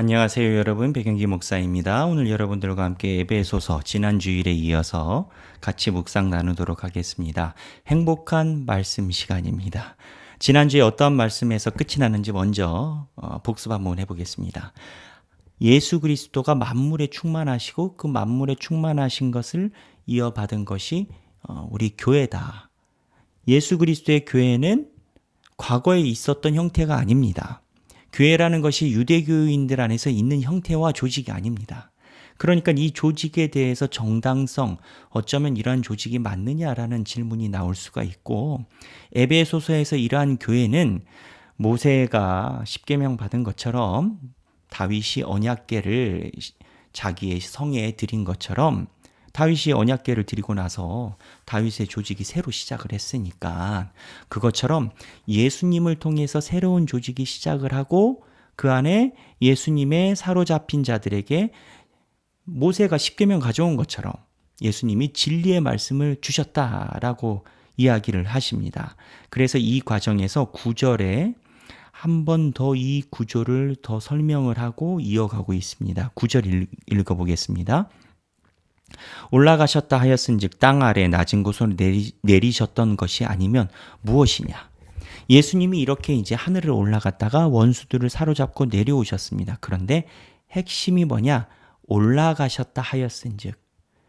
안녕하세요 여러분 백영기 목사입니다. 오늘 여러분들과 함께 에베소서 지난 주일에 이어서 같이 묵상 나누도록 하겠습니다. 행복한 말씀 시간입니다. 지난주에 어떤 말씀에서 끝이 나는지 먼저 어, 복습 한번 해보겠습니다. 예수 그리스도가 만물에 충만하시고 그 만물에 충만하신 것을 이어받은 것이 어, 우리 교회다. 예수 그리스도의 교회는 과거에 있었던 형태가 아닙니다. 교회라는 것이 유대교인들 안에서 있는 형태와 조직이 아닙니다. 그러니까 이 조직에 대해서 정당성, 어쩌면 이러한 조직이 맞느냐라는 질문이 나올 수가 있고, 에베소서에서 이러한 교회는 모세가 십계명 받은 것처럼 다윗이 언약궤를 자기의 성에 드린 것처럼 다윗이 언약궤를 드리고 나서 다윗의 조직이 새로 시작을 했으니까 그것처럼 예수님을 통해서 새로운 조직이 시작을 하고 그 안에 예수님의 사로잡힌 자들에게 모세가 십계명 가져온 것처럼 예수님이 진리의 말씀을 주셨다라고 이야기를 하십니다. 그래서 이 과정에서 구절에 한 번 더 이 구조를 더 설명을 하고 이어가고 있습니다. 구절 읽어보겠습니다. 올라가셨다 하였은즉 땅 아래 낮은 곳으로 내리, 내리셨던 것이 아니면 무엇이냐? 예수님이 이렇게 이제 하늘을 올라갔다가 원수들을 사로잡고 내려오셨습니다. 그런데 핵심이 뭐냐? 올라가셨다 하였은즉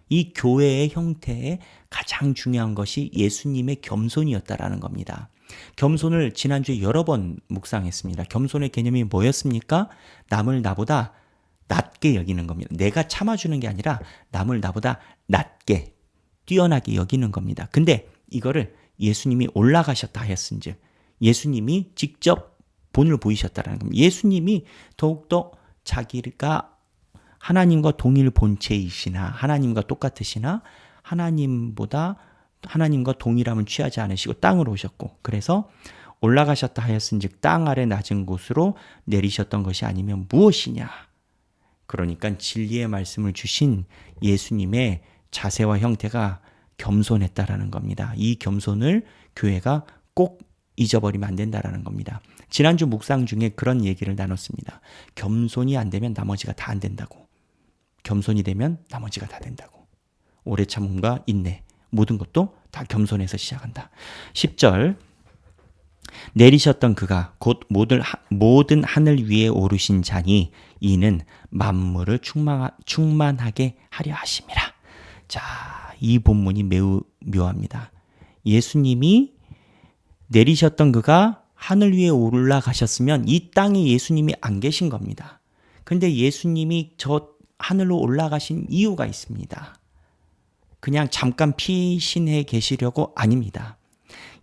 이 교회의 형태에 가장 중요한 것이 예수님의 겸손이었다라는 겁니다. 겸손을 지난주에 여러 번 묵상했습니다. 겸손의 개념이 뭐였습니까? 남을 나보다 낮게 여기는 겁니다. 내가 참아주는 게 아니라 남을 나보다 낮게, 뛰어나게 여기는 겁니다. 근데 이거를 예수님이 올라가셨다 하였은즉 예수님이 직접 본을 보이셨다라는 겁니다. 예수님이 더욱더 자기가 하나님과 동일 본체이시나 하나님과 똑같으시나 하나님보다 하나님과 동일함을 취하지 않으시고 땅으로 오셨고 그래서 올라가셨다 하였은즉 땅 아래 낮은 곳으로 내리셨던 것이 아니면 무엇이냐 그러니까 진리의 말씀을 주신 예수님의 자세와 형태가 겸손했다라는 겁니다. 이 겸손을 교회가 꼭 잊어버리면 안 된다라는 겁니다. 지난주 묵상 중에 그런 얘기를 나눴습니다. 겸손이 안 되면 나머지가 다 안 된다고. 겸손이 되면 나머지가 다 된다고. 오래 참음과 인내 모든 것도 다 겸손해서 시작한다. 10절 내리셨던 그가 곧 모든, 모든 하늘 위에 오르신 자니 이는 만물을 충만, 충만하게 하려 하심이라. 자, 이 본문이 매우 묘합니다. 예수님이 내리셨던 그가 하늘 위에 올라가셨으면 이 땅에 예수님이 안 계신 겁니다. 근데 예수님이 저 하늘로 올라가신 이유가 있습니다. 그냥 잠깐 피신해 계시려고 아닙니다.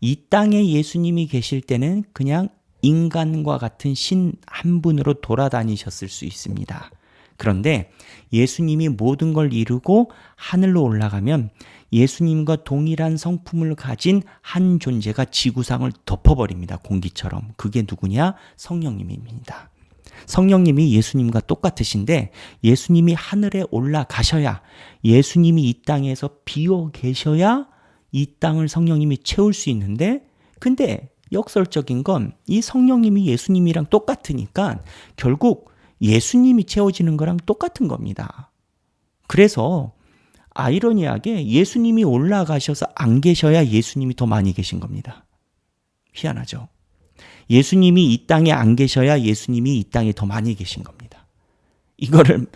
이 땅에 예수님이 계실 때는 그냥 인간과 같은 신 한 분으로 돌아다니셨을 수 있습니다. 그런데 예수님이 모든 걸 이루고 하늘로 올라가면 예수님과 동일한 성품을 가진 한 존재가 지구상을 덮어버립니다. 공기처럼. 그게 누구냐? 성령님입니다. 성령님이 예수님과 똑같으신데 예수님이 하늘에 올라가셔야 예수님이 이 땅에서 비어 계셔야 이 땅을 성령님이 채울 수 있는데 근데 역설적인 건 이 성령님이 예수님이랑 똑같으니까 결국 예수님이 채워지는 거랑 똑같은 겁니다. 그래서 아이러니하게 예수님이 올라가셔서 안 계셔야 예수님이 더 많이 계신 겁니다. 희한하죠. 예수님이 이 땅에 안 계셔야 예수님이 이 땅에 더 많이 계신 겁니다. 이거를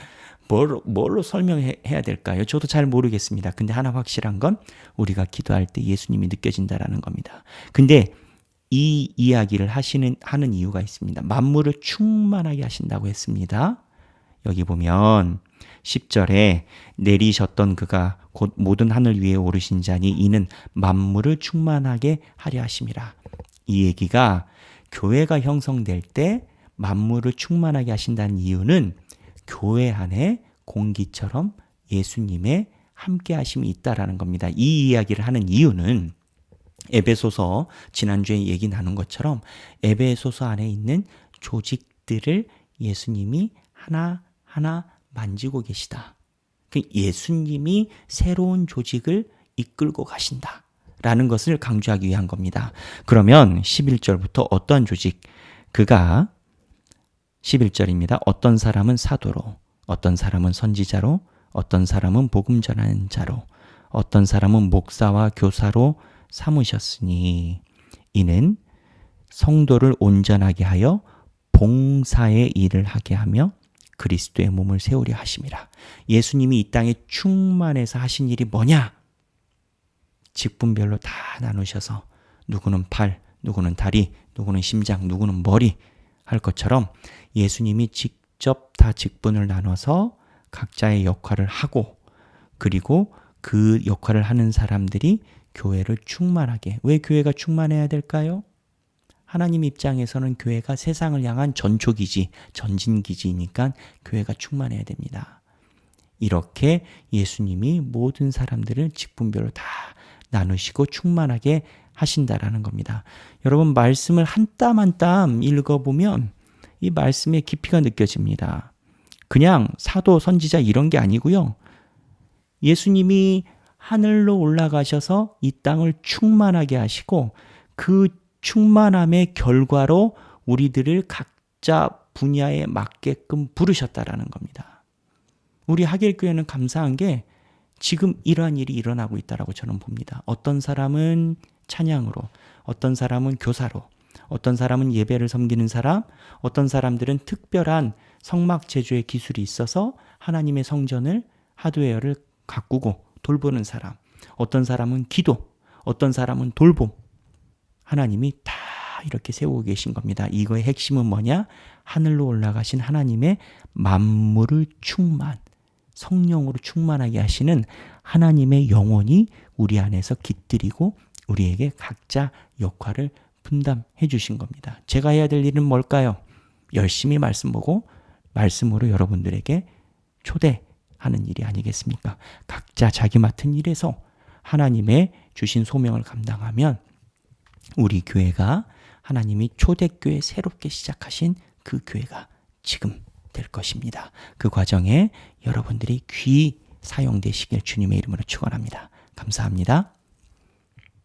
뭘로, 뭘로 설명해야 될까요? 저도 잘 모르겠습니다. 근데 하나 확실한 건 우리가 기도할 때 예수님이 느껴진다라는 겁니다. 근데 이 이야기를 하시는 하는 이유가 있습니다. 만물을 충만하게 하신다고 했습니다. 여기 보면 10절에 내리셨던 그가 곧 모든 하늘 위에 오르신 자니 이는 만물을 충만하게 하려 하심이라. 이 얘기가 교회가 형성될 때 만물을 충만하게 하신다는 이유는 교회 안에 공기처럼 예수님의 함께 하심이 있다라는 겁니다. 이 이야기를 하는 이유는 에베소서 지난주에 얘기 나눈 것처럼 에베소서 안에 있는 조직들을 예수님이 하나하나 만지고 계시다. 그 예수님이 새로운 조직을 이끌고 가신다. 라는 것을 강조하기 위한 겁니다. 그러면 11절부터 어떤 조직? 그가 11절입니다. 어떤 사람은 사도로, 어떤 사람은 선지자로, 어떤 사람은 복음 전하는 자로, 어떤 사람은 목사와 교사로 삼으셨으니 이는 성도를 온전하게 하여 봉사의 일을 하게 하며 그리스도의 몸을 세우려 하심이라. 예수님이 이 땅에 충만해서 하신 일이 뭐냐? 직분별로 다 나누셔서 누구는 팔, 누구는 다리, 누구는 심장, 누구는 머리 할 것처럼 예수님이 직접 다 직분을 나눠서 각자의 역할을 하고 그리고 그 역할을 하는 사람들이 교회를 충만하게 왜 교회가 충만해야 될까요? 하나님 입장에서는 교회가 세상을 향한 전초기지, 전진기지니까 교회가 충만해야 됩니다. 이렇게 예수님이 모든 사람들을 직분별로 다 나누시고 충만하게 하신다라는 겁니다. 여러분 말씀을 한 땀 한 땀 읽어보면 이 말씀의 깊이가 느껴집니다. 그냥 사도 선지자 이런 게 아니고요. 예수님이 하늘로 올라가셔서 이 땅을 충만하게 하시고 그 충만함의 결과로 우리들을 각자 분야에 맞게끔 부르셨다라는 겁니다. 우리 하길교회는 감사한 게 지금 이러한 일이 일어나고 있다라고 저는 봅니다. 어떤 사람은 찬양으로, 어떤 사람은 교사로, 어떤 사람은 예배를 섬기는 사람, 어떤 사람들은 특별한 성막 제조의 기술이 있어서 하나님의 성전을 하드웨어를 가꾸고 돌보는 사람, 어떤 사람은 기도, 어떤 사람은 돌봄. 하나님이 다 이렇게 세우고 계신 겁니다. 이거의 핵심은 뭐냐? 하늘로 올라가신 하나님의 만물을 충만, 성령으로 충만하게 하시는 하나님의 영혼이 우리 안에서 깃들이고 우리에게 각자 역할을 분담해 주신 겁니다. 제가 해야 될 일은 뭘까요? 열심히 말씀 보고 말씀으로 여러분들에게 초대하는 일이 아니겠습니까? 각자 자기 맡은 일에서 하나님의 주신 소명을 감당하면 우리 교회가 하나님이 초대교회 새롭게 시작하신 그 교회가 지금 될 것입니다. 그 과정에 여러분들이 귀 사용되시길 주님의 이름으로 축원합니다. 감사합니다.